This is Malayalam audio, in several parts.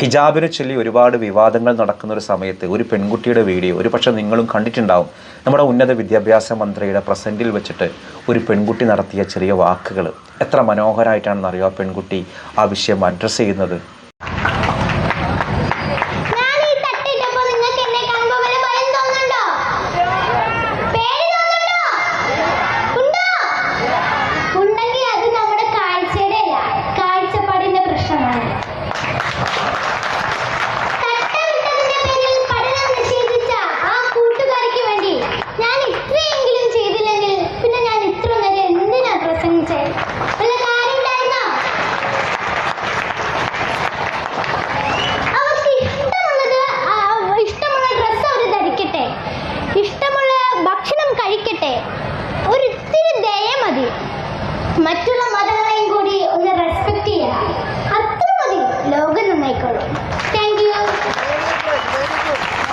ഹിജാബിനെ ചൊല്ലി ഒരുപാട് വിവാദങ്ങൾ നടക്കുന്ന ഒരു സമയത്ത് ഒരു പെൺകുട്ടിയുടെ വീഡിയോ ഒരു പക്ഷേ നിങ്ങളും കണ്ടിട്ടുണ്ടാവും. നമ്മുടെ ഉന്നത വിദ്യാഭ്യാസ മന്ത്രിയുടെ പ്രസന്റിൽ വെച്ചിട്ട് ഒരു പെൺകുട്ടി നടത്തിയ ചെറിയ വാക്കുകൾ എത്ര മനോഹരമായിട്ടാണെന്നറിയോ ആ പെൺകുട്ടി ആ വിഷയം അഡ്രസ്സ് ചെയ്യുന്നത്?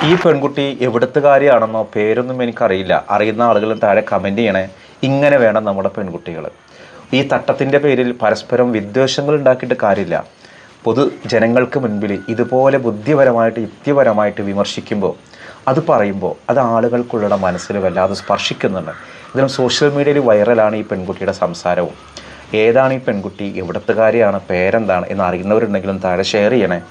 ഈ പെൺകുട്ടി എവിടത്തുകാരിയാണെന്നോ പേരൊന്നും എനിക്കറിയില്ല. അറിയുന്ന ആളുകളും താഴെ കമന്റ് ചെയ്യണേ. ഇങ്ങനെ വേണം നമ്മുടെ പെൺകുട്ടികൾ. ഈ തട്ടത്തിന്റെ പേരിൽ പരസ്പരം വിദ്വേഷങ്ങൾ ഉണ്ടാക്കിയിട്ട് കാര്യമില്ല. പൊതു ജനങ്ങൾക്ക് മുൻപിൽ ഇതുപോലെ ബുദ്ധിപരമായിട്ട് യുക്തിപരമായിട്ട് വിമർശിക്കുമ്പോൾ അത് പറയുമ്പോൾ അത് ആളുകൾക്കുള്ള മനസ്സിൽ വല്ലാതെ സ്പർശിക്കുന്നുണ്ട്. ഇതിലും സോഷ്യൽ മീഡിയയിൽ വൈറലാണ് ഈ പെൺകുട്ടിയുടെ സംസാരവും. ഏതാണ് ഈ പെൺകുട്ടി? എവിടത്തുകാരിയാണ്? പേരെന്താണ്? എന്ന് അറിയുന്നവരുണ്ടെങ്കിലും താഴെ ഷെയർ ചെയ്യണേ.